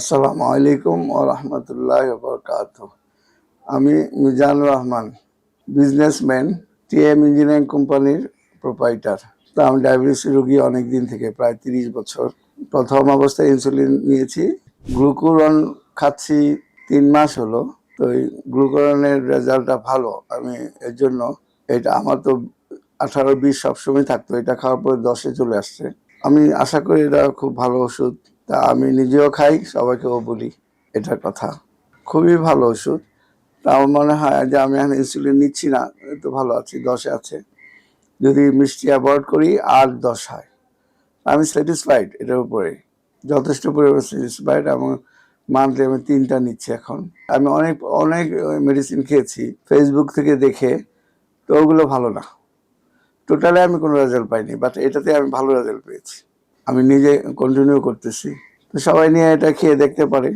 আসসালামু আলাইকুম ও রহমতুল্লাহ বরকাত আমি Mizanur Rahman, businessman, TM engineering কোম্পানির প্রোপাইটার। তা আমি ডায়াবেটিস রোগী অনেক দিন থেকে, প্রায় তিরিশ বছর। প্রথম অবস্থায় ইনসুলিন নিয়েছি। গ্লুকুরন খাচ্ছি তিন মাস হলো। তো এই গ্লুকুরনের রেজাল্টটা ভালো। আমি এর জন্য এটা আমার তো আঠারো, বিশ সবসময় থাকতো। এটা খাওয়ার পরে দশে চলে আসছে। আমি আশা করি এটা খুব ভালো ওষুধ। তা আমি নিজেও খাই, সবাইকেও বলি, এটার কথা। খুবই ভালো ওষুধ। তা আমার মনে হয় যে আমি এখন ইনসুলিন নিচ্ছি না, তো ভালো আছি, দশে আছে। যদি মিষ্টি অ্যাভয়েড করি, আর দশ হয়। আমি স্যাটিসফাইড এটার উপরে। যথেষ্ট পরিমাণে স্যাটিসফাইড এবং মান্থলি আমি তিনটা নিচ্ছি এখন। আমি অনেক অনেক মেডিসিন খেয়েছি ফেসবুক থেকে দেখে, তো ওগুলো ভালো না। টোটালি আমি কোনো রেজাল্ট পাইনি বাট এটাতে আমি ভালো রেজাল্ট পেয়েছি। আমি নিজে কন্টিনিউ করতেছি। তো সবাই নিয়ে এটা খেয়ে দেখতে পারে।